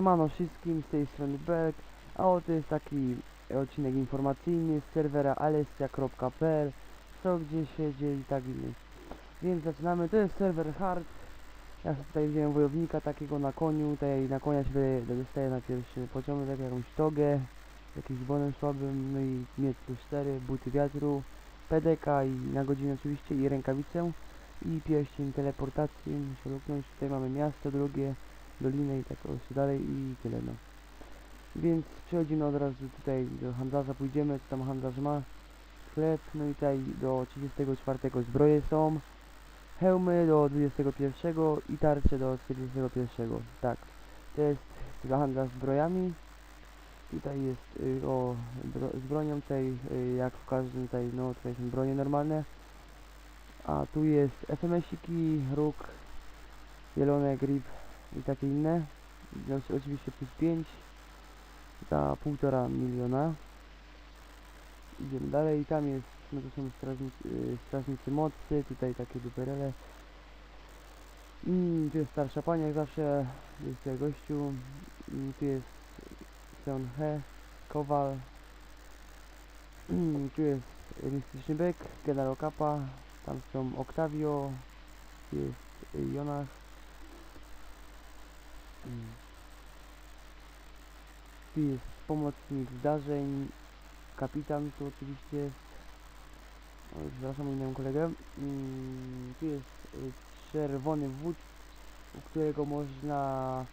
Siemano wszystkim, z tej strony Berg, a oto jest taki odcinek informacyjny z serwera alessia.pl co gdzie się dzieje i tak inny. Więc zaczynamy, to jest serwer hard. Ja tutaj wziąłem wojownika takiego na koniu, tutaj na konia się dostaje na pierwszy pociąg, jakąś togę, jakiś bonem słabym, no i miecz plus 4, buty wiatru, PDK i na godzinę oczywiście i rękawicę i pierścień teleportacji, muszę luknąć, tutaj mamy miasto drugie, dolinę i tak prostu dalej i tyle no. Więc przechodzimy od razu tutaj do handlarza, pójdziemy, co tam handlarz ma. Sklep, no i tutaj do 34 zbroje są. Hełmy do 21 i tarcze do 41. Tak, to jest handlarz zbrojami. Tutaj jest y, o bro, z bronią tutaj, y, jak w każdym tutaj, no tutaj są bronie normalne. A tu jest FMS-iki, róg, zielone, grip i takie inne. Oczywiście plus 5 za półtora miliona. Idziemy dalej, tam jest, no to są strażnicy, y, strażnicy mocy, tutaj takie duperele. I tu jest starsza pani, jak zawsze, jest tutaj gościu. I tu jest Seon He, Kowal. I tu jest mistyczny byk, generał Kappa, tam są Octavio, jest Jonach. Mm. Tu jest pomocnik zdarzeń, kapitan tu oczywiście. O, przepraszam, inną kolegę. Mm, tu jest y, czerwony wódz, u którego można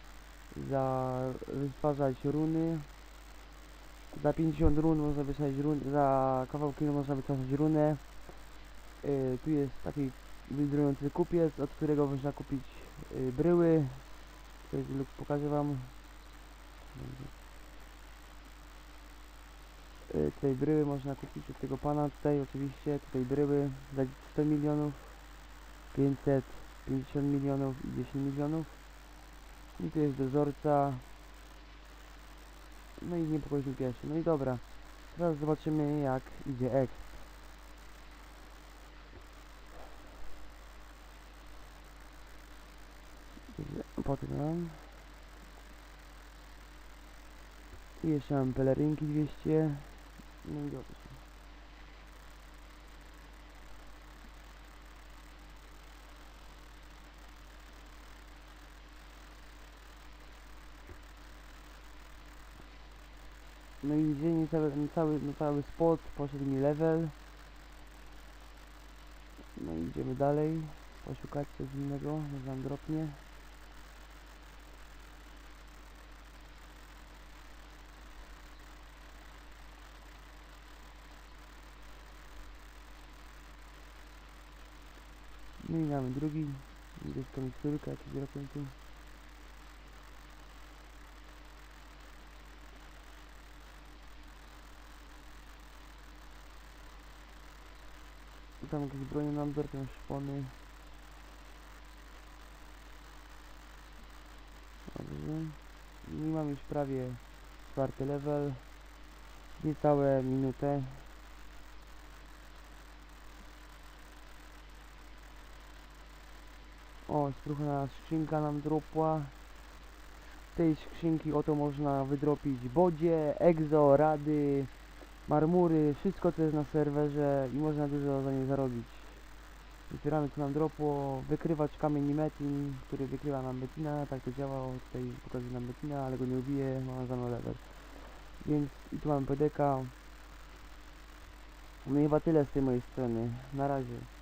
za wytwarzać runy. Za 50 run można wytwarzać run, za kawał kilo można wytwarzać runę. Y, tu jest taki wydrujący kupiec, od którego można kupić y, bryły. Tutaj lub pokażę wam. Y, tutaj bryły można kupić od tego pana tutaj oczywiście, tutaj bryły za 100 milionów, 550 milionów i 10 milionów. I tu jest dozorca. No i niepokoźny pieszy. No i dobra. Teraz zobaczymy jak idzie X. Potem mam. I jeszcze mam pelerynki 200. No i dobrze. No i dzień cały, na cały, na cały spot poszedł mi level. No i idziemy dalej. Poszukać coś innego, może nam dropnie. No i mamy drugi. Gdzieś komiksturka, jakiś dropnie tu. I tam jakieś bronie nam ten szpony. Dobrze. I mam już prawie czwarty level. Niecałe minutę. O, spróchna skrzynka nam dropła. Tej skrzynki oto można wydropić bodzie, exo, rady, marmury, wszystko co jest na serwerze i można dużo za nie zarobić. Zbieramy co nam dropło, wykrywać kamień i metin, który wykrywa nam metina, tak to działa, o, tutaj pokazuje nam metina, ale go nie ubije, ma za no level. Więc i tu mamy PDK. No i chyba tyle z tej mojej strony. Na razie.